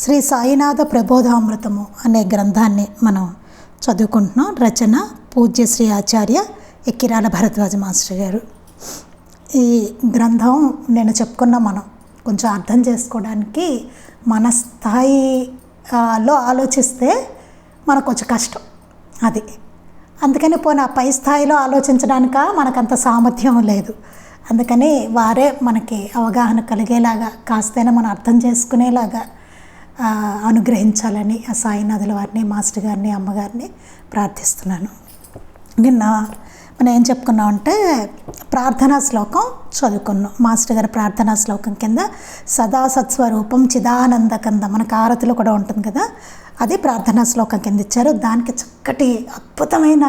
శ్రీ సాయినాథ ప్రబోధామృతము అనే గ్రంథాన్ని మనం చదువుకుంటున్నాం. రచన పూజ్య శ్రీ ఆచార్య ఎక్కిరాల భరద్వాజ మాస్టర్ గారు. ఈ గ్రంథం నేను చెప్పుకున్న మనం కొంచెం అర్థం చేసుకోవడానికి మన స్థాయిలో ఆలోచిస్తే మనకు కొంచెం కష్టం అది. అందుకని పోనీ ఆ పై స్థాయిలో ఆలోచించడానిక మనకంత సామర్థ్యం లేదు. అందుకని వారే మనకి అవగాహన కలిగేలాగా కాస్తైనా మనం అర్థం చేసుకునేలాగా అనుగ్రహించాలని ఆ సాయినాథుల వారిని మాస్టర్ గారిని అమ్మగారిని ప్రార్థిస్తున్నాను. నిన్న మనం ఏం చెప్పుకున్నామంటే ప్రార్థనా శ్లోకం చదువుకున్నాం. మాస్టర్ గారి ప్రార్థనా శ్లోకం కింద సదా సత్స్వరూపం చిదానందకంద మనకు ఆరతిలో కూడా ఉంటుంది కదా అది ప్రార్థనా శ్లోకం కింద ఇచ్చారు. దానికి చక్కటి అద్భుతమైన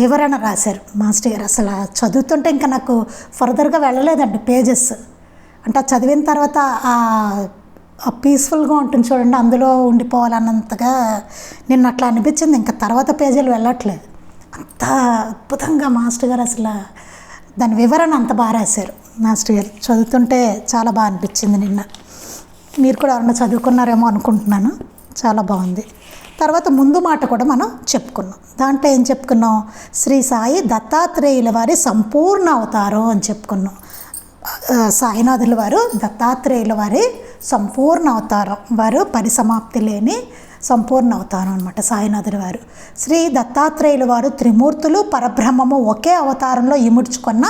వివరణ రాశారు మాస్టర్ గారు. అసలు చదువుతుంటే ఇంకా నాకు ఫర్దర్గా వెళ్ళలేదండి పేజెస్ అంటే ఆ చదివిన తర్వాత ఆ పీస్ఫుల్గా ఉంటుంది చూడండి అందులో ఉండిపోవాలన్నంతగా నిన్న అట్లా అనిపించింది. ఇంకా తర్వాత పేజీలు వెళ్ళట్లేదు. అంత అద్భుతంగా మాస్టర్ గారు అసలు దాని వివరణ అంత బాగా రాశారు. మాస్టర్ గారు చదువుతుంటే చాలా బాగా అనిపించింది నిన్న. మీరు కూడా ఎవరన్నా చదువుకున్నారేమో అనుకుంటున్నాను. చాలా బాగుంది. తర్వాత ముందు మాట కూడా మనం చెప్పుకున్నాం. దాంట్లో ఏం చెప్పుకున్నాం? శ్రీ సాయి దత్తాత్రేయుల వారి సంపూర్ణ అవతారం అని చెప్పుకున్నాం. సాయినాథుల వారు దత్తాత్రేయుల వారి సంపూర్ణ అవతారం వారు పరిసమాప్తి లేని సంపూర్ణ అవతారం అనమాట సాయినాథుల వారు. శ్రీ దత్తాత్రేయుల వారు త్రిమూర్తులు పరబ్రహ్మము ఒకే అవతారంలో ఇముడ్చుకున్న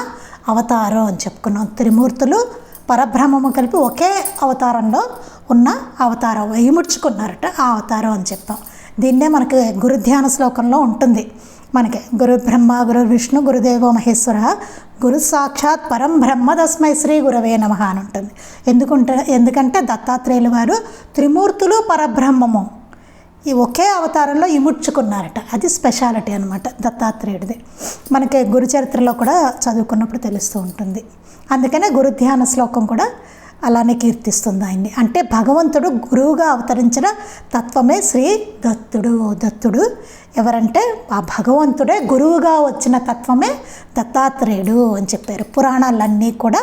అవతారం అని చెప్పుకున్నాం. త్రిమూర్తులు పరబ్రహ్మము కలిపి ఒకే అవతారంలో ఉన్న అవతారం ఇముడ్చుకున్నారట ఆ అవతారం అని చెప్పాం దీన్నే మనకి గురుధ్యాన శ్లోకంలో ఉంటుంది. మనకి గురు బ్రహ్మ గురు విష్ణు గురుదేవో మహేశ్వర గురు సాక్షాత్ పరం బ్రహ్మ తస్మై శ్రీ గురవే నమ అని ఉంటుంది. ఎందుకుంటే ఎందుకంటే దత్తాత్రేయుల వారు త్రిమూర్తులు పరబ్రహ్మము. ఈ ఒకే అవతారంలో ఇముడ్చుకున్నారట. అది స్పెషాలిటీ అనమాట దత్తాత్రేయుడిది. మనకి గురు చరిత్రలో కూడా చదువుకున్నప్పుడు తెలుస్తూ ఉంటుంది. అందుకనే గురు ధ్యాన శ్లోకం కూడా అలానే కీర్తిస్తుంది ఆయన్ని. అంటే భగవంతుడు గురువుగా అవతరించిన తత్వమే శ్రీ దత్తుడు. దత్తుడు ఎవరంటే ఆ భగవంతుడే గురువుగా వచ్చిన తత్వమే దత్తాత్రేయుడు అని చెప్పారు. పురాణాలన్నీ కూడా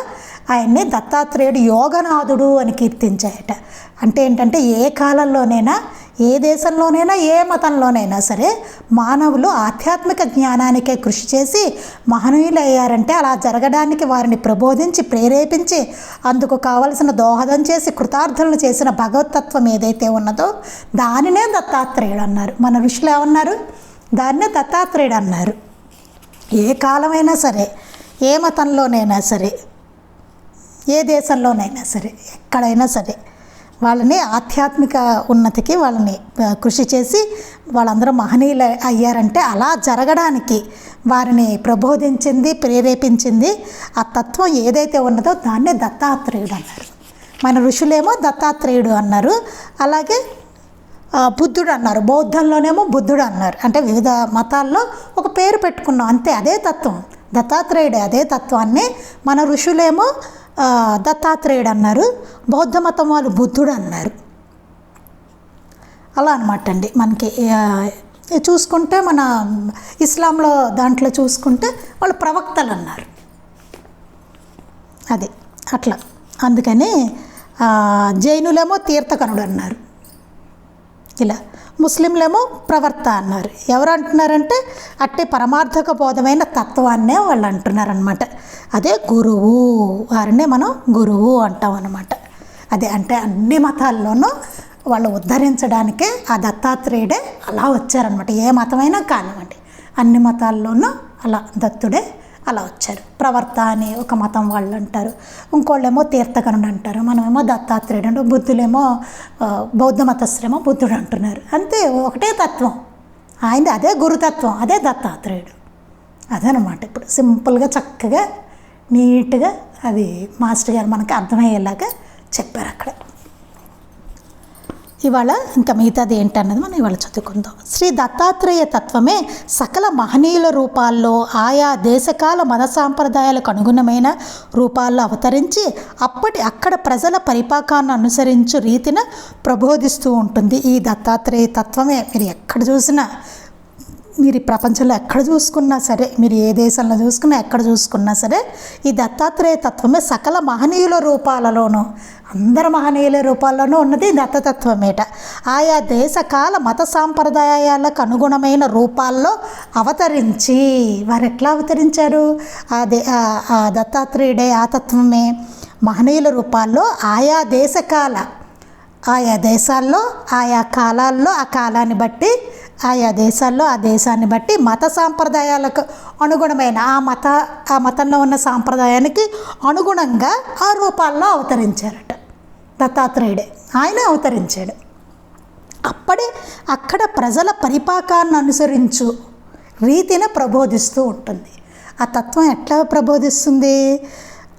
ఆయన్ని దత్తాత్రేయుడు యోగనాథుడు అని కీర్తించాయట. అంటే ఏంటంటే ఏ కాలంలోనైనా ఏ దేశంలోనైనా ఏ మతంలోనైనా సరే మానవులు ఆధ్యాత్మిక జ్ఞానానికే కృషి చేసి మహనీయులు అయ్యారంటే అలా జరగడానికి వారిని ప్రబోధించి ప్రేరేపించి అందుకు కావలసిన దోహదం చేసి కృతార్థులను చేసిన భగవతత్వం ఏదైతే ఉన్నదో దానినే దత్తాత్రేయుడు అన్నారు. మన ఋషులు ఏమన్నారు? దాన్నే దత్తాత్రేయుడు అన్నారు. ఏ కాలమైనా సరే ఏ మతంలోనైనా సరే ఏ దేశంలోనైనా సరే ఎక్కడైనా సరే వాళ్ళని ఆధ్యాత్మిక ఉన్నతికి వాళ్ళని కృషి చేసి వాళ్ళందరూ మహనీయులు అయ్యారంటే అలా జరగడానికి వారిని ప్రబోధించింది ప్రేరేపించింది ఆ తత్వం ఏదైతే ఉన్నదో దాన్నే దత్తాత్రేయుడు అన్నారు. మన ఋషులేమో దత్తాత్రేయుడు అన్నారు. అలాగే బుద్ధుడు అన్నారు. బౌద్ధంలోనేమో బుద్ధుడు అన్నారు. అంటే వివిధ మతాల్లో ఒక పేరు పెట్టుకున్నాం. అంతే అదే తత్వం. దత్తాత్రేయుడే అదే తత్వాన్ని మన ఋషులేమో దత్తాత్రేయుడు అన్నారు బౌద్ధ మతం వాళ్ళు బుద్ధుడు అన్నారు. అలా అనమాట అండి మనకి చూసుకుంటే మన ఇస్లాంలో దాంట్లో చూసుకుంటే వాళ్ళు ప్రవక్తలు అన్నారు. అది అట్లా. అందుకని జైనులేమో తీర్థకనుడు అన్నారు. ఇలా. ముస్లింలేమో ప్రవర్త అన్నారు. ఎవరు అంటున్నారంటే అట్టి పరమార్థక బోధమైన తత్వాన్నే వాళ్ళు అంటున్నారనమాట అదే గురువు వారినే మనం గురువు అంటాం అనమాట అదే అంటే అన్ని మతాల్లోనూ వాళ్ళు ఉద్ధరించడానికే ఆ దత్తాత్రేయుడే అలా వచ్చారనమాట ఏ మతమైనా కానివ్వండి. అన్ని మతాల్లోనూ అలా దత్తుడే అలా వచ్చారు. ప్రవర్త అని ఒక మతం వాళ్ళు అంటారు. ఇంకోళ్ళేమో తీర్థకరుడు అంటారు. మనమేమో దత్తాత్రేయుడు అంటే బుద్ధులేమో బౌద్ధ మతశ్రేమో బుద్ధుడు అంటున్నారు. అంతే ఒకటే తత్వం. ఆయనది అదే గురుతత్వం అదే దత్తాత్రేయుడు. అదనమాట. ఇప్పుడు సింపుల్గా చక్కగా నీట్గా అది మాస్టర్ గారు మనకి అర్థమయ్యేలాగా చెప్పారు అక్కడ. ఇవాళ ఇంకా మిగతాది ఏంటన్నది మనం ఇవాళ చదువుకుందాం. శ్రీ దత్తాత్రేయ తత్వమే సకల మహనీయుల రూపాల్లో ఆయా దేశకాల మత సాంప్రదాయాలకు అనుగుణమైన రూపాల్లో అవతరించి అప్పటి అక్కడ ప్రజల పరిపాకాన్ని అనుసరించు రీతిన ప్రబోధిస్తూ ఉంటుంది ఈ దత్తాత్రేయ తత్వమే. మీరు ఎక్కడ చూసినా మీరు ఈ ప్రపంచంలో ఎక్కడ చూసుకున్నా సరే మీరు ఏ దేశంలో చూసుకున్నా ఎక్కడ చూసుకున్నా సరే ఈ దత్తాత్రేయ తత్వమే సకల మహనీయుల రూపాలలోనూ అందరు మహనీయుల రూపాల్లోనూ ఉన్నది దత్తతత్వమేట. ఆయా దేశకాల మత సాంప్రదాయాలకు అనుగుణమైన రూపాల్లో అవతరించి వారు ఎట్లా అవతరించారు? ఆ దే ఆ- దత్తాత్రేయుడే ఆ తత్వమే. మహనీయుల రూపాల్లో ఆయా దేశకాల ఆయా దేశాల్లో ఆయా కాలాల్లో ఆ కాలాన్ని బట్టి ఆయా దేశాల్లో ఆ దేశాన్ని బట్టి మత సాంప్రదాయాలకు అనుగుణమైన ఆ మత ఆ మతంలో ఉన్న సాంప్రదాయానికి అనుగుణంగా ఆ రూపాల్లో అవతరించారట. దత్తాత్రేయుడే ఆయన అవతరించాడు. అప్పుడే అక్కడ ప్రజల పరిపాకాన్ని అనుసరించు రీతిని ప్రబోధిస్తూ ఉంటుంది. ఆ తత్వం ఎట్లా ప్రబోధిస్తుంది?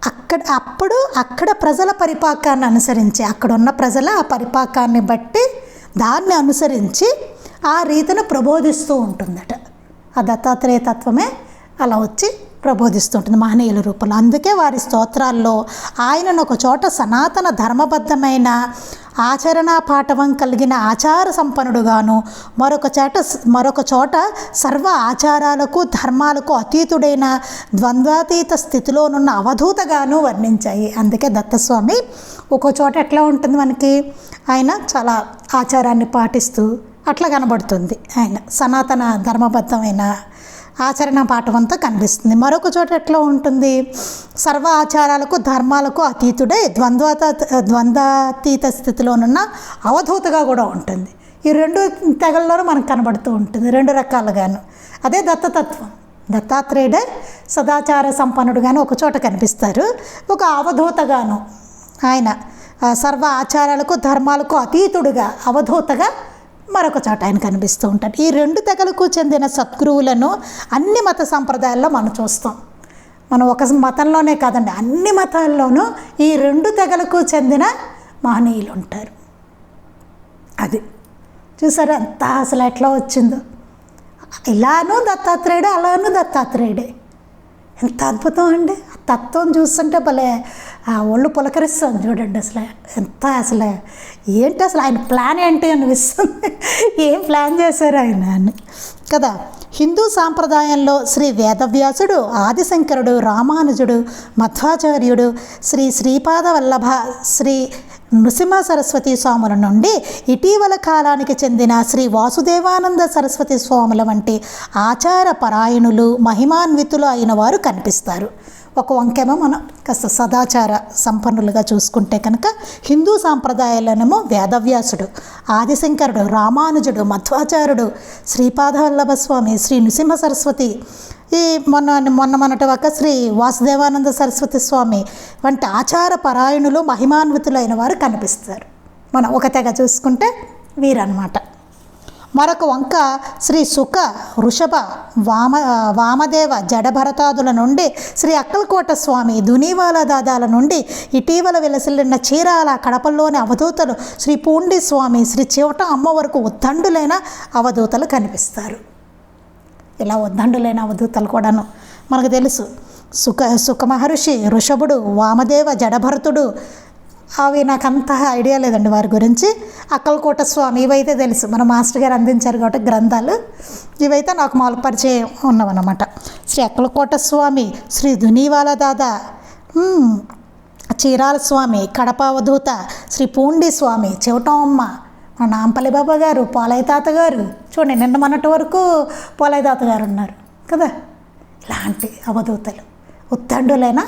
అక్కడ అప్పుడు అక్కడ ప్రజల పరిపాకాన్ని అనుసరించి అక్కడ ఉన్న ప్రజల ఆ పరిపాకాన్ని బట్టి దాన్ని అనుసరించి ఆ రీతిని ప్రబోధిస్తూ ఉంటుందట. ఆ దత్తాత్రేయ తత్వమే అలా వచ్చి ప్రబోధిస్తూ ఉంటుంది మహనీయుల రూపంలో. అందుకే వారి స్తోత్రాల్లో ఆయనను ఒక చోట సనాతన ధర్మబద్ధమైన ఆచరణా పాఠవం కలిగిన ఆచార సంపన్నుడుగాను మరొక చోట మరొక చోట సర్వ ఆచారాలకు ధర్మాలకు అతీతుడైన ద్వంద్వాతీత స్థితిలోనున్న అవధూతగాను వర్ణించాయి. అందుకే దత్తస్వామి ఒక్కో చోట ఎట్లా ఉంటుంది మనకి? ఆయన చాలా ఆచారాన్ని పాటిస్తూ అట్లా కనబడుతుంది. ఆయన సనాతన ధర్మబద్ధమైన ఆచరణ పాఠవంతా కనిపిస్తుంది. మరొక చోట ఎట్లా ఉంటుంది? సర్వ ఆచారాలకు ధర్మాలకు అతీతుడే ద్వంద్వత ద్వంద్వాతీత స్థితిలోనున్న అవధూతగా కూడా ఉంటుంది. ఈ రెండు తెగల్లోనూ మనకు కనబడుతూ ఉంటుంది. రెండు రకాలుగాను. అదే దత్తతత్వం. దత్తాత్రేయుడే సదాచార సంపన్నుడుగాను ఒక చోట కనిపిస్తారు. ఒక అవధూతగాను. ఆయన సర్వ ఆచారాలకు ధర్మాలకు అతీతుడుగా అవధూతగా మరొక చోట ఆయన కనిపిస్తూ ఉంటాడు. ఈ రెండు తెగలకు చెందిన సద్గురువులను అన్ని మత సంప్రదాయాల్లో మనం చూస్తాం. మనం ఒక మతంలోనే కాదండి అన్ని మతాల్లోనూ ఈ రెండు తెగలకు చెందిన మహనీయులు ఉంటారు. అది చూసారా అంత అసలు ఎట్లా వచ్చిందో. ఇలానూ దత్తాత్రేయుడే అలానూ దత్తాత్రేయుడే. ఎంత అద్భుతం అండి. తత్వం చూస్తుంటే భలే ఆ ఒళ్ళు పులకరిస్తుంది చూడండి అసలు. ఎంత అసలు. ఏంటి అసలు ఆయన ప్లాన్ ఏంటి అనిపిస్తుంది. ఏం ప్లాన్ చేశారు ఆయన? అని. కదా హిందూ సాంప్రదాయంలో శ్రీ వేదవ్యాసుడు ఆదిశంకరుడు రామానుజుడు మధ్వాచార్యుడు శ్రీ శ్రీపాద వల్లభ శ్రీ నృసింహ సరస్వతి స్వాముల నుండి ఇటీవల కాలానికి చెందిన శ్రీ వాసుదేవానంద సరస్వతి స్వాముల వంటి ఆచార పరాయణులు మహిమాన్వితులు అయిన వారు కనిపిస్తారు. ఒక వంకేమో మనం కాస్త సదాచార సంపన్నులుగా చూసుకుంటే కనుక హిందూ సాంప్రదాయాలనేమో వేదవ్యాసుడు ఆదిశంకరుడు రామానుజుడు మధ్వాచార్యుడు శ్రీపాదవల్లభ స్వామి శ్రీ నృసింహ సరస్వతి ఈ మొన్న మొన్న మొన్నటి ఒక శ్రీ వాసుదేవానంద సరస్వతి స్వామి వంటి ఆచార పరాయణులు మహిమాన్వితులైన వారు కనిపిస్తారు. మనం ఒక తెగ చూసుకుంటే వీరన్నమాట. మరొక వంక శ్రీ సుఖ వృషభ వామ వామదేవ జడభరతాదుల నుండి శ్రీ అక్కలకోట స్వామి దునీవాల దాదాల నుండి ఇటీవల వెలసిల్లిన చీరాల కడపల్లోని అవధూతలు శ్రీ పూండి స్వామి శ్రీ చివట అమ్మ వరకు ఉద్దండులైన అవధూతలు కనిపిస్తారు. ఇలా ఉద్దండులైన అవధూతలు కూడాను మనకు తెలుసు. సుఖ సుఖ మహర్షి ఋషభుడు వామదేవ జడభరతుడు అవి నాకు అంత ఐడియా లేదండి వారి గురించి. అక్కలకోట స్వామి ఇవైతే తెలుసు. మన మాస్టర్ గారు అందించారు కాబట్టి గ్రంథాలు. ఇవైతే నాకు మాలు పరిచయం ఉన్నవన్నమాట. శ్రీ అక్కలకోట స్వామి శ్రీ దునీవాల దాదా చీరాల స్వామి కడప అవధూత శ్రీ పూండి స్వామి చెవటమ్మ మన నాంపల్లి బాబా గారు పోలయ్య తాత గారు. చూడండి నిన్న మొన్నటి వరకు పోలయ్య తాత గారు ఉన్నారు కదా? ఇలాంటి అవధూతలు. ఉత్తండులైన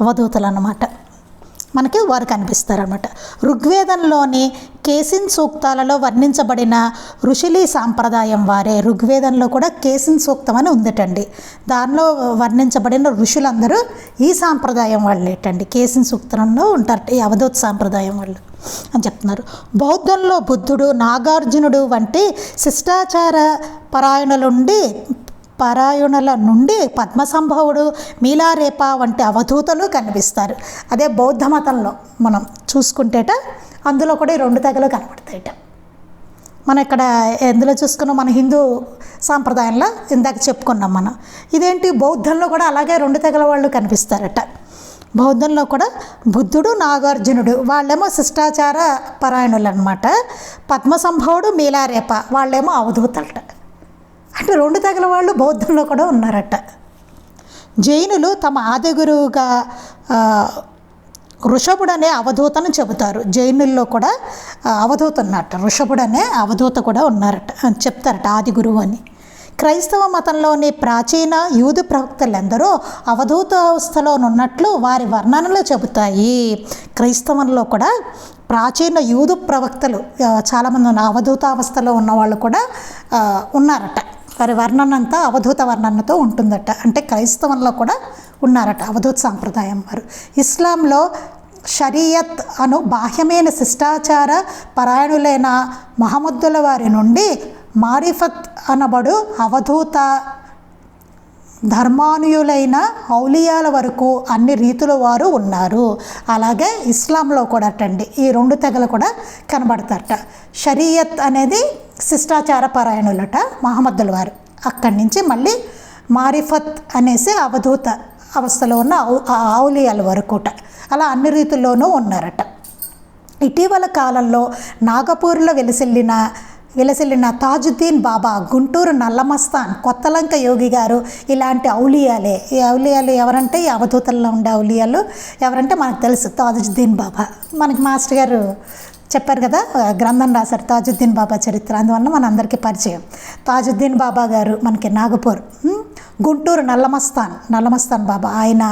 అవధూతలు అన్నమాట మనకి వారు కనిపిస్తారన్నమాట. ఋగ్వేదంలోని కేసిన్ సూక్తాలలో వర్ణించబడిన ఋషులి సాంప్రదాయం వారే. ఋగ్వేదంలో కూడా కేసిన్ సూక్తం అని ఉందటండి. దానిలో వర్ణించబడిన ఋషులందరూ ఈ సాంప్రదాయం వాళ్ళేటండి. కేసిన్ సూక్తంలో ఉంటారు. ఈ అవధూత్ సాంప్రదాయం వాళ్ళు అని చెప్తున్నారు. బౌద్ధంలో బుద్ధుడు నాగార్జునుడు వంటి శిష్టాచార పరాయణలుండి పారాయణుల నుండి పద్మసంభవుడు మీలారేప వంటి అవధూతలు కనిపిస్తారు. అదే బౌద్ధ మతంలో మనం చూసుకుంటేట అందులో కూడా ఈ రెండు తెగలు కనబడతాయట మనం ఇక్కడ ఎందులో చూసుకున్నాం? మన హిందూ సాంప్రదాయంలో ఇందాక చెప్పుకున్నాం మనం. ఇదేంటి? బౌద్ధంలో కూడా అలాగే రెండు తెగల వాళ్ళు కనిపిస్తారట. బౌద్ధంలో కూడా బుద్ధుడు నాగార్జునుడు వాళ్ళేమో శిష్టాచార పరాయణులు అనమాట పద్మసంభవుడు మీలారేప వాళ్ళేమో అవధూతలట. అంటే రెండు తెగల వాళ్ళు బౌద్ధంలో కూడా ఉన్నారట. జైనులు తమ ఆదిగురువుగా ఋషభుడు అనే అవధూతను చెబుతారు. జైనుల్లో కూడా అవధూత ఉన్నట్ట ఋషభుడు అనే అవధూత కూడా ఉన్నారట అని చెప్తారట ఆది గురువు అని. క్రైస్తవ మతంలోని ప్రాచీన యూదు ప్రవక్తలందరూ అవధూత అవస్థలో ఉన్నట్లు వారి వర్ణనలు చెబుతాయి. క్రైస్తవంలో కూడా ప్రాచీన యూదు ప్రవక్తలు చాలామంది ఉన్న అవధూత అవస్థలో ఉన్న వాళ్ళు కూడా ఉన్నారట. వారి వర్ణన అంతా అవధూత వర్ణనతో ఉంటుందట. అంటే క్రైస్తవంలో కూడా ఉన్నారట అవధూత సాంప్రదాయం వారు. ఇస్లాంలో షరియత్ అను బాహ్యమైన శిష్టాచార పరాయణులైన మహమ్మద్దుల వారి నుండి మారిఫత్ అనబడు అవధూత ధర్మానుయులైన ఔలియాల వరకు అన్ని రీతుల వారు ఉన్నారు. అలాగే ఇస్లాంలో కూడా అటండి ఈ రెండు తెగలు కూడా కనబడతారట. షరియత్ అనేది శిష్టాచార పరాయణులట మహమ్మద్దుల వారు. అక్కడి నుంచి మళ్ళీ మారిఫత్ అనేసి అవధూత అవస్థలో ఉన్న ఆవులియాల వరకుట. అలా అన్ని రీతుల్లోనూ ఉన్నారట. ఇటీవల కాలంలో నాగపూర్లో వెలిసిల్లిన వెలసిల్లిన తాజుద్దీన్ బాబా గుంటూరు నల్లమస్తాన్ కొత్తలంక యోగి గారు ఇలాంటి ఔలియాలే. ఈ ఔలియాలు ఎవరంటే ఈ అవధూతల్లో ఉండే ఔలియాలు ఎవరంటే మనకు తెలుసు తాజుద్దీన్ బాబా. మనకి మాస్టర్ గారు చెప్పారు కదా గ్రంథం రాశారు తాజుద్దీన్ బాబా చరిత్ర. అందువల్ల మన అందరికీ పరిచయం. తాజుద్దీన్ బాబా గారు మనకి నాగపూర్ గుంటూరు నల్లమస్తాన్ నల్లమస్తాన్ బాబా. ఆయన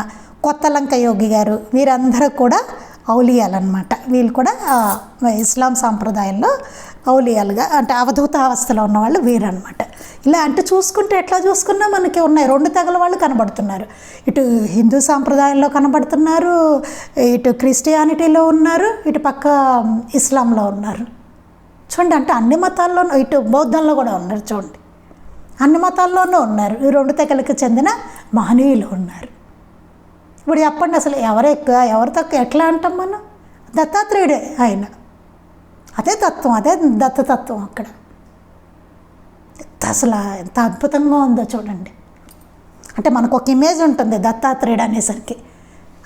కొత్తలంక యోగి గారు. వీరందరూ కూడా ఔలియాలన్నమాట. వీళ్ళు కూడా ఇస్లాం సాంప్రదాయంలో ఔలియాలుగా అంటే అవధూత అవస్థలో ఉన్నవాళ్ళు వీరన్నమాట. ఇలా అంటే చూసుకుంటే ఎట్లా చూసుకున్నా మనకి ఉన్నాయి. రెండు తెగల వాళ్ళు కనబడుతున్నారు. ఇటు హిందూ సాంప్రదాయంలో కనబడుతున్నారు. ఇటు క్రిస్టియానిటీలో ఉన్నారు. ఇటు పక్క ఇస్లాంలో ఉన్నారు. చూడండి అంటే అన్ని మతాల్లోనూ ఇటు బౌద్ధంలో కూడా ఉన్నారు చూడండి. అన్ని మతాల్లోనూ ఉన్నారు. ఈ రెండు తెగలకు చెందిన మహనీయులు ఉన్నారు. ఇప్పుడు చెప్పండి అసలు ఎవరు ఎక్కువ ఎవరు తక్కువ ఎట్లా అంటాం మనం? దత్తాత్రేయుడే ఆయన. అదే తత్వం అదే దత్తతత్వం అక్కడ. అసలు ఎంత అద్భుతంగా ఉందో చూడండి. అంటే మనకు ఒక ఇమేజ్ ఉంటుంది దత్తాత్రేయుడు అనేసరికి.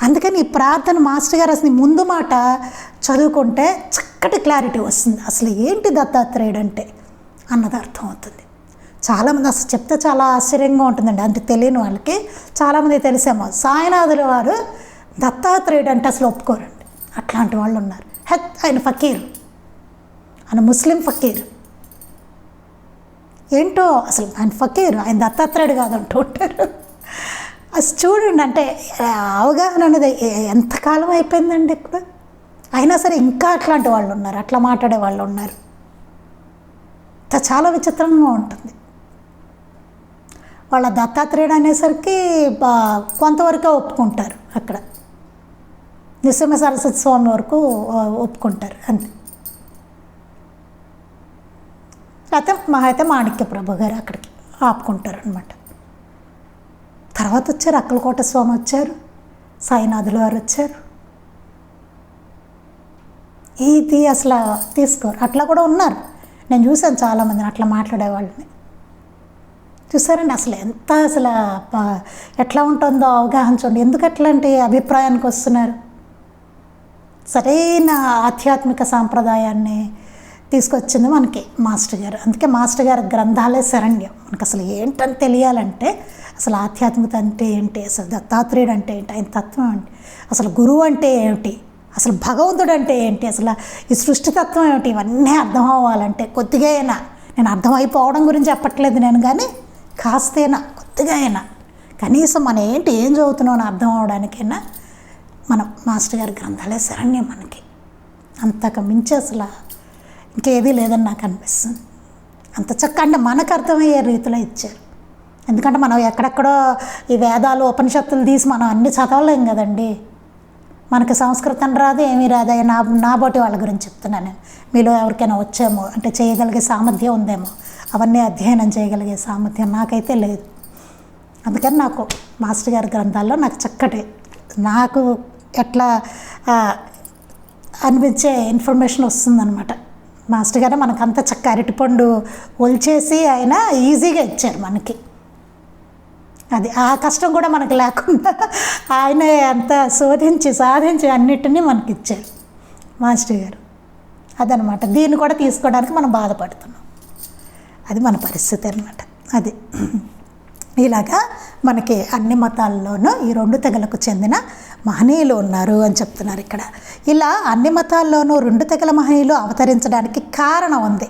అందుకని ఈ ప్రార్థన మాస్టర్ గారు అసలు ముందు మాట చదువుకుంటే చక్కటి క్లారిటీ వస్తుంది. అసలు ఏంటి దత్తాత్రేయుడు అంటే అన్నది అర్థం అవుతుంది చాలామంది అసలు చెప్తే చాలా ఆశ్చర్యంగా ఉంటుందండి. అంటే తెలియని వాళ్ళకి చాలామంది తెలిసేమో. సాయినాథుల వారు దత్తాత్రేయుడు అంటే అసలు ఒప్పుకోరండి. అట్లాంటి వాళ్ళు ఉన్నారు. హెత్ ఆయన ఫకీర్. ఆయన ముస్లిం ఫకీర్. ఏంటో అసలు ఆయన ఫకీర్ ఆయన దత్తాత్రేయుడు కాదంటూ ఉంటారు అసలు చూడండి అంటే అవగాహన అనేది ఎంతకాలం అయిపోయిందండి ఇప్పుడు? అయినా సరే ఇంకా అట్లాంటి వాళ్ళు ఉన్నారు అట్లా మాట్లాడే వాళ్ళు ఉన్నారు. త- చాలా విచిత్రంగా ఉంటుంది. వాళ్ళ దత్తాత్రేయుడు అనేసరికి కొంతవరకే ఒప్పుకుంటారు అక్కడ. నృసింహ సరస్వతి స్వామి వరకు ఒప్పుకుంటారు అంతే. లేకపోతే అయితే మాణిక్య ప్రభు గారు అక్కడికి ఆపుకుంటారు అనమాట తర్వాత వచ్చారు అక్కలకోట స్వామి వచ్చారు సాయినాథుల వారు వచ్చారు. ఇది అసలు తీసుకోరు. అట్లా కూడా ఉన్నారు. నేను చూశాను చాలామందిని అట్లా మాట్లాడే వాళ్ళని చూసారండి అసలు ఎంత అసలు ఎట్లా ఉంటుందో అవగాహన చూడండి. ఎందుకు అట్లాంటి అభిప్రాయానికి వస్తున్నారు? సరైన ఆధ్యాత్మిక సాంప్రదాయాన్ని తీసుకొచ్చింది మనకి మాస్టర్ గారు. అందుకే మాస్టర్ గారి గ్రంథాలే శరణ్యం. మనకు అసలు ఏంటని తెలియాలంటే అసలు ఆధ్యాత్మికత అంటే ఏంటి? అసలు దత్తాత్రేయుడు అంటే ఏంటి? ఆయన తత్వం ఏంటి? అసలు గురువు అంటే ఏమిటి అసలు భగవంతుడు అంటే ఏంటి? అసలు ఈ సృష్టి తత్వం ఏమిటి? ఇవన్నీ అర్థం అవ్వాలంటే కొద్దిగా అయినా. నేను అర్థమైపోవడం గురించి చెప్పట్లేదు నేను కానీ కాస్తైనా కొద్దిగా అయినా. కనీసం మనం ఏంటి ఏం చదువుతున్నావు అని అర్థం అవడానికైనా మనం మాస్టర్ గారి గ్రంథాలే శరణ్యం మనకి. అంతకు మించి అసలు ఇంకేదీ లేదని నాకు అనిపిస్తుంది. అంత చక్క అంటే మనకు అర్థమయ్యే రీతిలో ఇచ్చారు. ఎందుకంటే మనం ఎక్కడెక్కడో ఈ వేదాలు ఉపనిషత్తులు తీసి మనం అన్ని చదవలేం కదండి. మనకి సంస్కృతం రాదు ఏమీ రాదు. నా నా బోటి వాళ్ళ గురించి చెప్తున్నాను నేను. మీలో ఎవరికైనా వచ్చేమో అంటే చేయగలిగే సామర్థ్యం ఉందేమో అవన్నీ అధ్యయనం చేయగలిగే సామర్థ్యం నాకైతే లేదు. అందుకని నాకు మాస్టర్ గారి గ్రంథాల్లో నాకు చక్కటి నాకు ఎట్లా అనిపించే ఇన్ఫర్మేషన్ వస్తుందన్నమాట. మాస్టర్ గారు మనకంత చక్క అరటిపండు ఒలిచేసి ఆయన ఈజీగా ఇచ్చారు మనకి. అది ఆ కష్టం కూడా మనకు లేకుండా ఆయన అంత శోధించి సాధించి అన్నిటినీ మనకి ఇచ్చారు మాస్టర్ గారు. అదనమాట. దీన్ని కూడా తీసుకోవడానికి మనం బాధపడుతున్నాం. అది మన పరిస్థితి అనమాట అది. ఇలాగా మనకి అన్ని మతాల్లోనూ ఈ రెండు తెగలకు చెందిన మహనీయులు ఉన్నారు అని చెప్తున్నారు ఇక్కడ. ఇలా అన్ని మతాల్లోనూ రెండు తెగల మహనీయులు అవతరించడానికి కారణం ఉంది.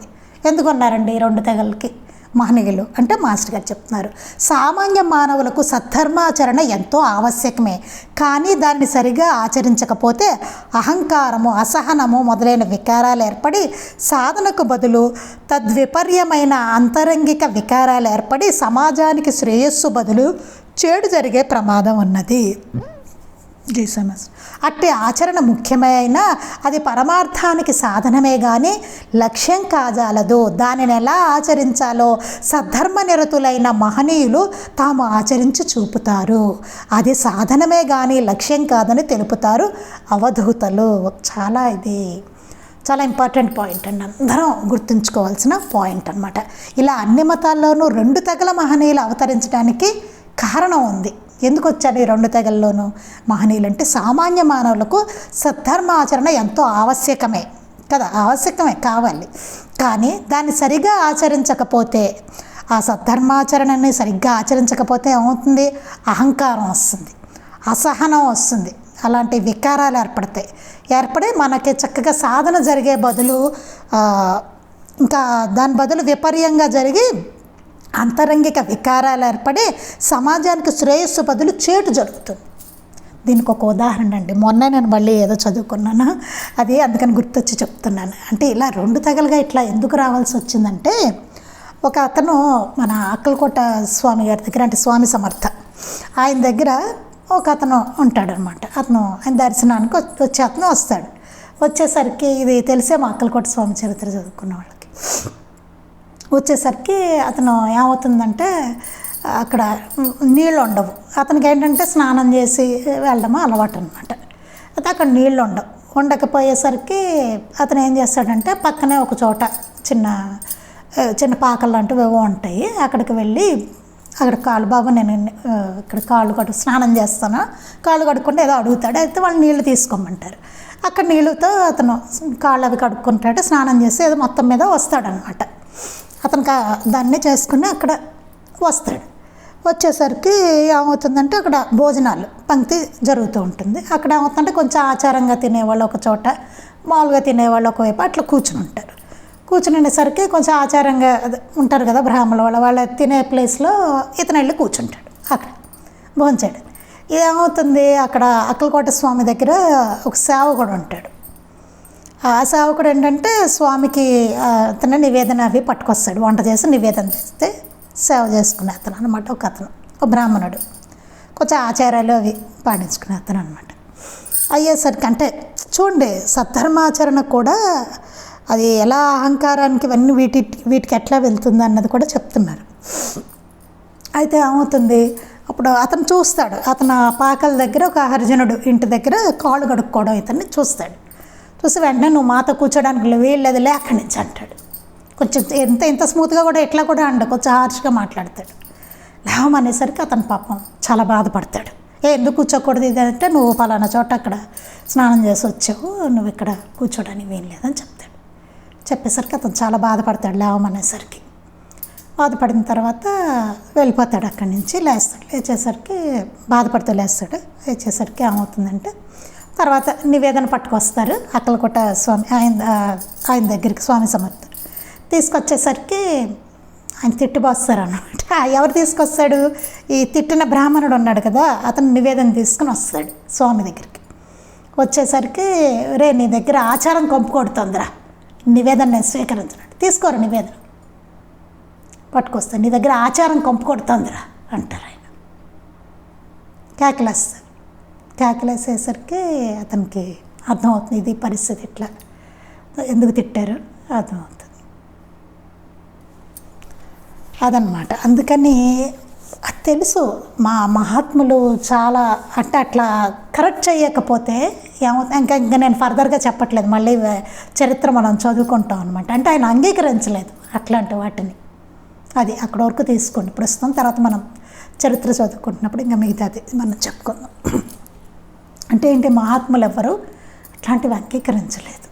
ఎందుకు ఉన్నారండి ఈ రెండు తెగలకి? మహనీయులు అంటే మాస్టర్ గారు చెప్తున్నారు. సామాన్య మానవులకు సద్ధర్మాచరణ ఎంతో ఆవశ్యకమే. కానీ దాన్ని సరిగా ఆచరించకపోతే అహంకారము అసహనము మొదలైన వికారాలు ఏర్పడి సాధనకు బదులు తద్విపర్యమైన అంతరంగిక వికారాలు ఏర్పడి సమాజానికి శ్రేయస్సు బదులు చేడు జరిగే ప్రమాదం ఉన్నది. జీసమస్. అట్టి ఆచరణ ముఖ్యమైన అది పరమార్థానికి సాధనమే కానీ లక్ష్యం కాజాలదు దానిని ఎలా ఆచరించాలో సద్ధర్మ నిరతులైన మహనీయులు తాము ఆచరించి చూపుతారు. అది సాధనమే కానీ లక్ష్యం కాదని తెలుపుతారు అవధూతలు. చాలా ఇది. చాలా ఇంపార్టెంట్ పాయింట్ అండి. అందరం గుర్తుంచుకోవాల్సిన పాయింట్ అనమాట ఇలా అన్ని మతాల్లోనూ రెండు తెగల మహనీయులు అవతరించడానికి కారణం ఉంది. ఎందుకు వచ్చారు ఈ రెండు తెగల్లోనూ? మహనీయులు అంటే సామాన్య మానవులకు సద్ధర్మాచరణ ఎంతో ఆవశ్యకమే కదా ఆవశ్యకమే కావాలి. కానీ దాన్ని సరిగా ఆచరించకపోతే ఆ సద్ధర్మాచరణని సరిగ్గా ఆచరించకపోతే ఏమవుతుంది? అహంకారం వస్తుంది అసహనం వస్తుంది అలాంటి వికారాలు ఏర్పడతాయి. ఏర్పడి మనకి చక్కగా సాధన జరిగే బదులు ఇంకా దాని బదులు విపర్యంగా జరిగి అంతరంగిక వికారాలు ఏర్పడి సమాజానికి శ్రేయస్సు బదులు చేటు జరుగుతుంది. దీనికి ఒక ఉదాహరణ అండి. మొన్న నేను మళ్ళీ ఏదో చదువుకున్నాను. అది అందుకని గుర్తొచ్చి చెప్తున్నాను. అంటే ఇలా రెండు తెగలుగా ఇట్లా ఎందుకు రావాల్సి వచ్చిందంటే ఒక అతను మన అక్కలకోట స్వామి గారి దగ్గర అంటే స్వామి సమర్థ ఆయన దగ్గర ఒక అతను ఉంటాడనమాట. అతను ఆయన దర్శనానికి వచ్చి- వచ్చే అతను వస్తాడు. వచ్చేసరికి ఇది తెలిసే మా అక్కలకోట స్వామి చరిత్ర చదువుకున్న వాళ్ళకి. వచ్చేసరికి అతను ఏమవుతుందంటే అక్కడ నీళ్ళు ఉండవు అతనికి ఏంటంటే స్నానం చేసి వెళ్ళడము అలవాటు అనమాట అయితే అక్కడ నీళ్ళు ఉండవు ఉండకపోయేసరికి అతను ఏం చేస్తాడంటే పక్కనే ఒక చోట చిన్న చిన్న పాకలు లాంటివి ఏవో ఉంటాయి. అక్కడికి వెళ్ళి అక్కడ కాళ్ళు బాబు నేను ఇక్కడ కాళ్ళు కడు స్నానం చేస్తాను. కాళ్ళు కడుక్కుంటే ఏదో అడుగుతాడు. అయితే వాళ్ళు నీళ్ళు తీసుకోమంటారు. అక్కడ నీళ్ళతో అతను కాళ్ళు అవి కడుక్కుంటాడు స్నానం చేసి ఏదో మొత్తం మీద వస్తాడనమాట అతను దాన్ని చేసుకుని అక్కడ వస్తాడు. వచ్చేసరికి ఏమవుతుందంటే అక్కడ భోజనాలు పంక్తి జరుగుతూ ఉంటుంది. అక్కడ ఏమవుతుందంటే కొంచెం ఆచారంగా తినేవాళ్ళు ఒక చోట మామూలుగా తినేవాళ్ళు ఒకవైపు అట్లా కూర్చుని ఉంటారు. కూర్చుని ఉండేసరికి కొంచెం ఆచారంగా ఉంటారు కదా బ్రాహ్మణుల వాళ్ళ వాళ్ళ తినే ప్లేస్లో ఇతను వెళ్ళి కూర్చుంటాడు అక్కడ భోంచాడు ఏమవుతుంది అక్కడ అక్కలకోట స్వామి దగ్గర ఒక సేవకుడు ఉంటాడు. ఆ సేవకుడు ఏంటంటే స్వామికి అతను నివేదన అవి పట్టుకొస్తాడు. వంట చేసి నివేదన చేస్తే సేవ చేసుకునే అతను అనమాట ఒక అతను ఒక బ్రాహ్మణుడు. కొంచెం ఆచారాలు అవి పాటించుకునే అతను అనమాట అయ్యేసరికి అంటే చూడండి సద్ధర్మాచరణ కూడా అది ఎలా అహంకారానికి ఇవన్నీ వీటి వీటికి ఎట్లా వెళ్తుంది అన్నది కూడా చెప్తున్నారు. అయితే ఏమవుతుంది? అప్పుడు అతను చూస్తాడు. అతను పాకల దగ్గర ఒక హరిజనుడు ఇంటి దగ్గర కాళ్ళు కడుక్కోవడం ఇతన్ని చూస్తాడు. చూసి వెంటనే నువ్వు మాతో కూర్చోడానికి వీళ్ళదిలే లేక్కడి నుంచి అంటాడు. కొంచెం ఎంత ఎంత స్మూత్గా కూడా ఎట్లా కూడా అండ కొంచెం హార్ష్గా మాట్లాడతాడు. లేవమనేసరికి అతను పాపం చాలా బాధపడతాడు. ఏ ఎందుకు కూర్చోకూడదు ఇది? అంటే నువ్వు పలానా చోట అక్కడ స్నానం చేసి వచ్చావు నువ్వు ఇక్కడ కూర్చోడానికి వీలు లేదని చెప్తాడు. చెప్పేసరికి అతను చాలా బాధపడతాడు లేవమనేసరికి బాధపడిన తర్వాత వెళ్ళిపోతాడు అక్కడి నుంచి లేస్తాడు. లేచేసరికి బాధపడుతూ లేస్తాడు. లేచేసరికి ఏమవుతుందంటే తర్వాత నివేదన పట్టుకొస్తారు అక్కలకోట స్వామి ఆయన ఆయన దగ్గరికి స్వామి సమర్థ. తీసుకొచ్చేసరికి ఆయన తిట్టిపోస్తారు అనమాట ఎవరు తీసుకొస్తాడు? ఈ తిట్టిన బ్రాహ్మణుడు ఉన్నాడు కదా అతను నివేదన తీసుకుని వస్తాడు స్వామి దగ్గరికి. వచ్చేసరికి రే నీ దగ్గర ఆచారం కొంపు కొడుతుందిరా. నివేదన నేను స్వీకరించినట్టు తీసుకోరు నివేదన. పట్టుకొస్తాను నీ దగ్గర ఆచారం కొంపు కొడుతుందిరా అంటారు ఆయన. కేకలేస్తారు. కేకలేసేసరికి అతనికి అర్థమవుతుంది ఇది పరిస్థితి ఇట్లా ఎందుకు తిట్టారు? అర్థమవుతుంది. అదనమాట అందుకని అది తెలుసు. మా మహాత్ములు చాలా అంటే అట్లా కరెక్ట్ చేయకపోతే ఏమవుతుంది ఇంకా ఇంకా నేను ఫర్దర్గా చెప్పట్లేదు. మళ్ళీ చరిత్ర మనం చదువుకుంటాం అనమాట అంటే ఆయన అంగీకరించలేదు అట్లాంటి వాటిని. అది అక్కడ వరకు తీసుకోండి. ప్రస్తుతం తర్వాత మనం చరిత్ర చదువుకుంటున్నప్పుడు ఇంకా మిగతాది మనం చెప్పుకుందాం. అంటే ఏంటి మహాత్ములు ఎవరు అట్లాంటివి అంగీకరించలేదు.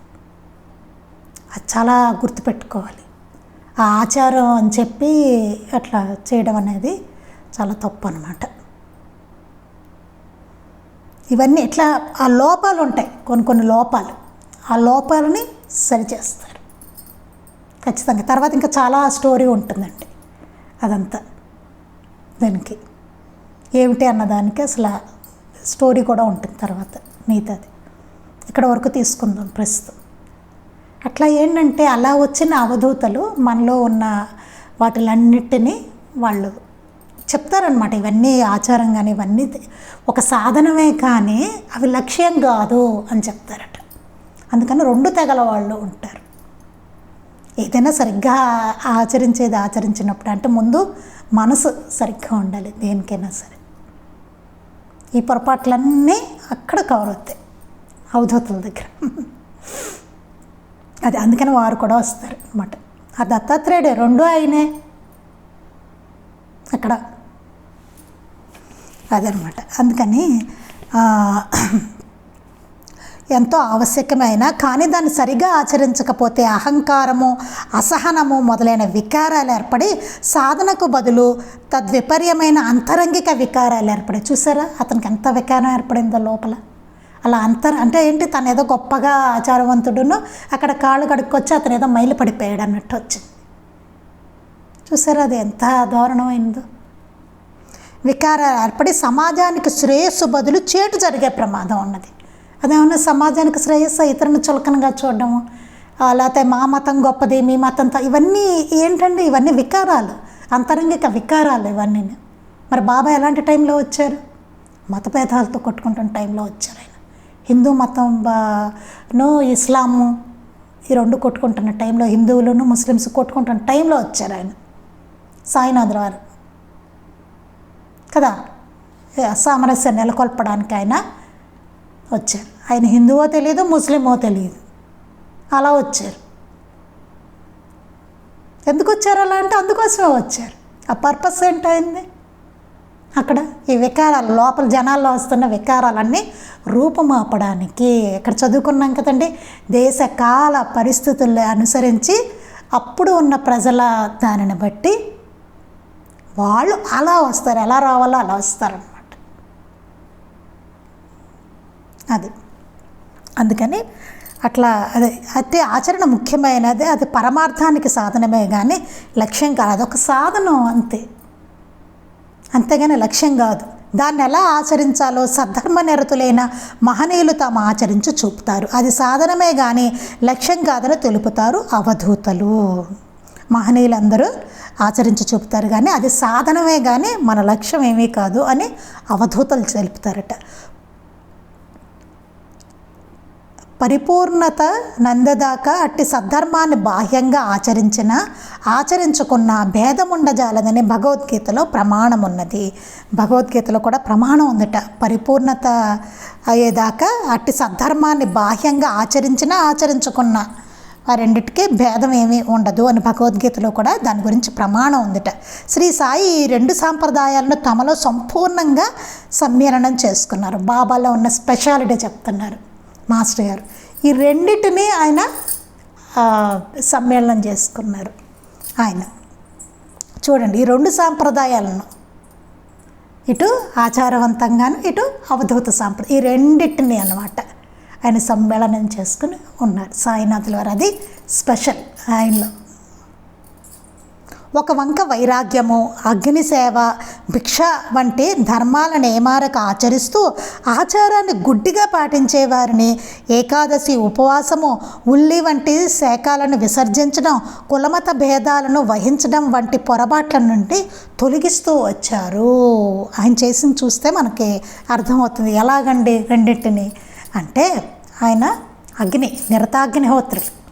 అది చాలా గుర్తుపెట్టుకోవాలి. ఆ ఆచారం అని చెప్పి అట్లా చేయడం అనేది చాలా తప్పు అనమాట ఇవన్నీ ఇట్లా ఆ లోపాలు ఉంటాయి కొన్ని కొన్ని లోపాలు. ఆ లోపాలని సరిచేస్తారు. ఖచ్చితంగా. తర్వాత ఇంకా చాలా స్టోరీ ఉంటుందండి అదంతా. దానికి ఏమిటి అన్నదానికి అసలు స్టోరీ కూడా ఉంటుంది తర్వాత మిగతాది. ఇక్కడ వరకు తీసుకుందాం ప్రస్తుతం. అట్లా ఏంటంటే అలా వచ్చిన అవధూతలు మనలో ఉన్న వాటిలన్నిటినీ వాళ్ళు చెప్తారనమాట ఇవన్నీ ఆచారం కానీ ఇవన్నీ ఒక సాధనమే కానీ అవి లక్ష్యం కాదు అని చెప్తారట. అందుకని రెండు తెగల వాళ్ళు ఉంటారు. ఏదైనా సరిగ్గా ఆచరించేది ఆచరించినప్పుడు అంటే ముందు మనసు సరిగ్గా ఉండాలి దేనికైనా సరే. ఈ పొరపాట్లన్నీ అక్కడ కవర్ అవుతాయి. అవధూతుల దగ్గర. అది అందుకని వారు కూడా వస్తారు అనమాట ఆ దత్తాత్రేయుడు రెండు ఆయనే. అక్కడ. అదనమాట అందుకని ఎంతో ఆవశ్యకమైన కానీ దాన్ని సరిగా ఆచరించకపోతే అహంకారము అసహనము మొదలైన వికారాలు ఏర్పడి సాధనకు బదులు తద్విపర్యమైన అంతరంగిక వికారాలు ఏర్పడి. చూసారా? అతనికి ఎంత వికారం ఏర్పడిందో లోపల. అలా అంతర్ అంటే ఏంటి? తను ఏదో గొప్పగా ఆచారవంతుడును అక్కడ కాళ్ళు కడుక్కొచ్చి అతను ఏదో మైలు పడిపోయాడు అన్నట్టు వచ్చింది. చూసారా? అది ఎంత దారుణమైందో. వికారాలు ఏర్పడి సమాజానికి శ్రేయస్సు బదులు చేటు జరిగే ప్రమాదం ఉన్నది. అదేమన్నా సమాజానికి శ్రేయస్సు? ఇతరులను చులకనగా చూడడము లేకపోతే మా మతం గొప్పది మీ మతం ఇవన్నీ ఏంటండి? ఇవన్నీ వికారాలు అంతరంగిక వికారాలు ఇవన్నీ మరి బాబా ఎలాంటి టైంలో వచ్చారు? మతభేదాలతో కొట్టుకుంటున్న టైంలో వచ్చారు ఆయన. హిందూ మతం బా- ను ఇస్లాము ఈ రెండు కొట్టుకుంటున్న టైంలో హిందువులను ముస్లిమ్స్ కొట్టుకుంటున్న టైంలో వచ్చారు ఆయన. సాయినాథ్ వారు. కదా? సామరస్య సామరస్యం నెలకొల్పడానికి ఆయన వచ్చారు. ఆయన హిందువో తెలియదు ముస్లిమో తెలియదు. అలా వచ్చారు. ఎందుకు వచ్చారు అలా అంటే అందుకోసమే వచ్చారు. ఆ పర్పస్ ఏంటైంది అక్కడ ఈ వికారాలు లోపల జనాల్లో వస్తున్న వికారాలన్నీ రూపుమాపడానికి ఇక్కడ చదువుకున్నాం కదండి. దేశ కాల పరిస్థితుల్ని అనుసరించి అప్పుడు ఉన్న ప్రజల దానిని బట్టి వాళ్ళు అలా వస్తారు. ఎలా రావాలో అలా వస్తారు. అది. అందుకని అట్లా అదే అయితే ఆచరణ ముఖ్యమైనది అది పరమార్థానికి సాధనమే కానీ లక్ష్యం కాదు. ఒక సాధనం అంతే. అంతేగాని లక్ష్యం కాదు. దాన్ని ఎలా ఆచరించాలో సద్ధర్మ నిరతులైన మహనీయులు తాము ఆచరించి చూపుతారు. అది సాధనమే కానీ లక్ష్యం కాదని తెలుపుతారు అవధూతలు. మహనీయులందరూ ఆచరించి చూపుతారు కానీ అది సాధనమే కానీ మన లక్ష్యం ఏమీ కాదు అని అవధూతలు తెలుపుతారట. పరిపూర్ణత నందదాకా అట్టి సద్ధర్మాన్ని బాహ్యంగా ఆచరించిన ఆచరించుకున్న భేదం ఉండజాలదని భగవద్గీతలో ప్రమాణం ఉన్నది భగవద్గీతలో కూడా ప్రమాణం ఉందట. పరిపూర్ణత అయ్యేదాకా అట్టి సద్ధర్మాన్ని బాహ్యంగా ఆచరించిన ఆచరించుకున్న ఆ రెండిటికి భేదం ఏమీ ఉండదు అని భగవద్గీతలో కూడా దాని గురించి ప్రమాణం ఉందిట. శ్రీ సాయి ఈ రెండు సాంప్రదాయాలను తమలో సంపూర్ణంగా సమ్మేళనం చేసుకున్నారు. బాబాలో ఉన్న స్పెషాలిటీ చెప్తున్నారు మాస్టర్ గారు. ఈ రెండిటిని ఆయన సమ్మేళనం చేసుకున్నారు ఆయన. చూడండి ఈ రెండు సాంప్రదాయాలను. ఇటు ఆచారవంతంగాను ఇటు అవధూత సాంప్రదాయం ఈ రెండింటిని అన్నమాట ఆయన సమ్మేళనం చేసుకుని ఉన్నారు. సాయినాథుల వారు అది స్పెషల్ ఆయనలో. ఒక వంక వైరాగ్యము అగ్ని సేవ భిక్ష వంటి ధర్మాల నియమాలకు ఆచరిస్తూ ఆచారాన్ని గుడ్డిగా పాటించే వారిని ఏకాదశి ఉపవాసము ఉల్లి వంటి శాఖలను విసర్జించడం కులమత భేదాలను వహించడం వంటి పొరపాట్ల నుండి తొలగిస్తూ వచ్చారు. ఆయన చేసి చూస్తే మనకి అర్థమవుతుంది. ఎలాగండి రెండింటిని? అంటే ఆయన అగ్ని నిరతాగ్నిహోత్రులు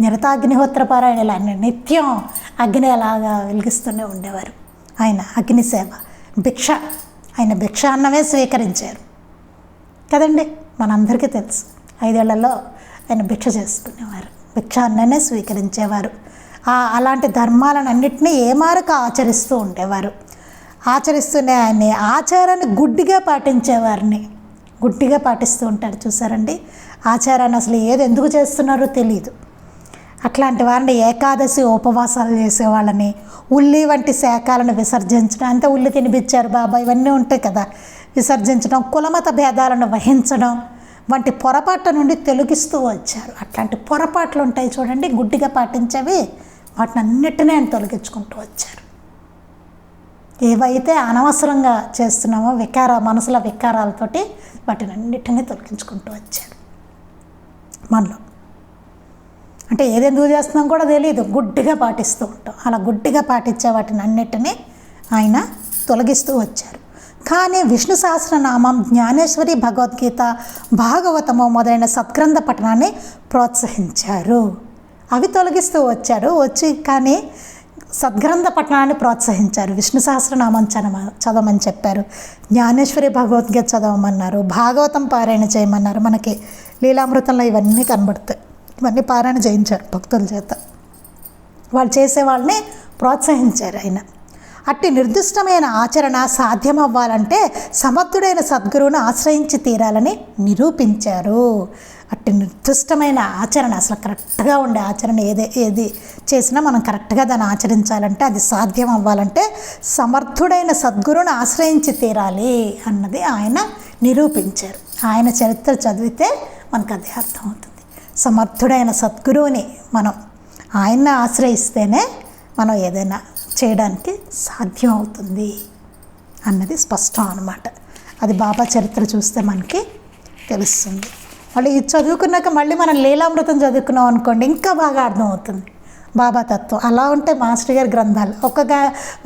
నిరతాగ్నిహోత్ర పారాయణలు నిత్యం అగ్ని అలాగా వెలిగిస్తూనే ఉండేవారు. ఆయన అగ్నిసేవ భిక్ష ఆయన భిక్ష అన్నమే స్వీకరించారు. కదండి? మనందరికీ తెలుసు. ఐదేళ్ళలో ఆయన భిక్ష చేసుకునేవారు. భిక్ష అన్ననే స్వీకరించేవారు. ఆ అలాంటి ధర్మాలను అన్నింటినీ ఏమారక ఆచరిస్తూ ఉండేవారు? ఆచరిస్తూనే ఆయన్ని ఆచారాన్ని గుడ్డిగా పాటించేవారిని. గుడ్డిగా పాటిస్తూ ఉంటారు చూసారండి? ఆచారాన్ని అసలు ఏది ఎందుకు చేస్తున్నారో తెలియదు అట్లాంటి వారిని ఏకాదశి ఉపవాసాలు చేసేవాళ్ళని ఉల్లి వంటి శాఖలను విసర్జించడం అంతే ఉల్లి తినిపించారు బాబా ఇవన్నీ ఉంటాయి కదా. విసర్జించడం కులమత భేదాలను వహించడం వంటి పొరపాట్ల నుండి తొలగిస్తూ వచ్చారు. అట్లాంటి పొరపాట్లు ఉంటాయి చూడండి గుడ్డిగా పాటించేవి వాటిని అన్నిటినీ ఆయన తొలగించుకుంటూ వచ్చారు. ఏవైతే అనవసరంగా చేస్తున్నామో వికార మనసుల వికారాలతోటి వాటిని అన్నిటినీ తొలగించుకుంటూ వచ్చారు. మనలో అంటే ఏది ఎందుకు చేస్తున్నాం కూడా తెలియదు గుడ్డిగా పాటిస్తూ ఉంటాం. అలా గుడ్డిగా పాటించే వాటిని అన్నిటినీ ఆయన తొలగిస్తూ వచ్చారు. కానీ విష్ణు సహస్రనామం జ్ఞానేశ్వరి భగవద్గీత భాగవతము మొదలైన సత్గ్రంథ పఠనాన్ని ప్రోత్సహించారు. అవి తొలగిస్తూ వచ్చారు. వచ్చి కానీ సద్గ్రంథ పఠనాన్ని ప్రోత్సహించారు. విష్ణు సహస్రనామం చదవ చదవమని చెప్పారు. జ్ఞానేశ్వరి భగవద్గీత చదవమన్నారు. భాగవతం పారాయణ చేయమన్నారు. మనకి లీలామృతంలో ఇవన్నీ కనబడతాయి. ఇవన్నీ పారాయణ చేయించారు భక్తుల చేత. వాళ్ళు చేసే వాళ్ళని ప్రోత్సహించారు ఆయన. అట్టి నిర్దిష్టమైన ఆచరణ సాధ్యమవ్వాలంటే సమర్థుడైన సద్గురువును ఆశ్రయించి తీరాలని నిరూపించారు. అట్టి నిర్దిష్టమైన ఆచరణ అసలు కరెక్ట్గా ఉండే ఆచరణ ఏది ఏది చేసినా మనం కరెక్ట్గా దాన్ని ఆచరించాలంటే అది సాధ్యం అవ్వాలంటే సమర్థుడైన సద్గురువును ఆశ్రయించి తీరాలి అన్నది ఆయన నిరూపించారు. ఆయన చరిత్ర చదివితే మనకు అది అర్థమవుతుంది. సమర్థుడైన సద్గురువుని మనం ఆయన్ని ఆశ్రయిస్తేనే మనం ఏదైనా చేయడానికి సాధ్యం అవుతుంది అన్నది స్పష్టం అనమాట అది బాబా చరిత్ర చూస్తే మనకి తెలుస్తుంది. మళ్ళీ ఇది చదువుకున్నాక మళ్ళీ మనం లీలామృతం చదువుకున్నాం అనుకోండి ఇంకా బాగా అర్థమవుతుంది. బాబా తత్వం అలా ఉంటే మాస్టర్ గారి గ్రంథాలు ఒక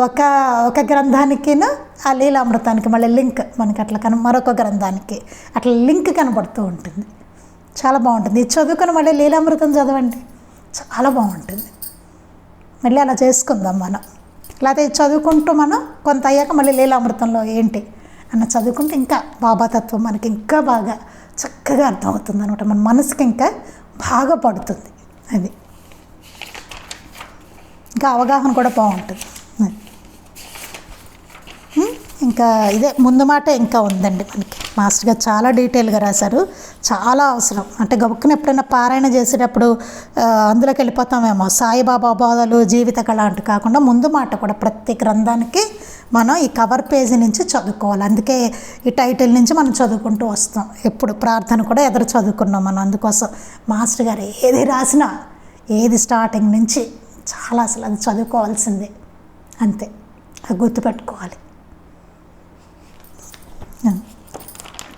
ఒక ఒక గ్రంథానికిను ఆ లీలామృతానికి మళ్ళీ లింక్ మనకి అట్లా కన మరొక గ్రంథానికి అట్లా లింక్ కనబడుతూ ఉంటుంది. చాలా బాగుంటుంది. ఇది మళ్ళీ లీలామృతం చదవండి. చాలా బాగుంటుంది. మళ్ళీ అలా చేసుకుందాం మనం. లేకపోతే ఇది చదువుకుంటూ మనం కొంత అయ్యాక మళ్ళీ లీలామృతంలో ఏంటి అన్న చదువుకుంటే ఇంకా బాబాతత్వం మనకి ఇంకా బాగా చక్కగా అర్థమవుతుంది అనమాట మన మనసుకి ఇంకా బాగా పడుతుంది అది. ఇంకా అవగాహన కూడా బాగుంటుంది. ఇంకా ఇదే ముందు మాట ఇంకా ఉందండి మనకి. మాస్టర్ గారు చాలా డీటెయిల్గా రాశారు. చాలా అవసరం. అంటే గబుక్కున ఎప్పుడైనా పారాయణ చేసేటప్పుడు అందులోకి వెళ్ళిపోతామేమో. సాయిబాబా బోధలు జీవిత కళ అంటూ కాకుండా ముందు మాట కూడా ప్రతి గ్రంథానికి మనం ఈ కవర్ పేజీ నుంచి చదువుకోవాలి. అందుకే ఈ టైటిల్ నుంచి మనం చదువుకుంటూ వస్తాం. ఎప్పుడు ప్రార్థన కూడా ఎదురు చదువుకున్నాం మనం. అందుకోసం మాస్టర్ గారు ఏది రాసినా ఏది స్టార్టింగ్ నుంచి చాలా అసలు అది చదువుకోవాల్సిందే. అంతే. గుర్తుపెట్టుకోవాలి ఇంకా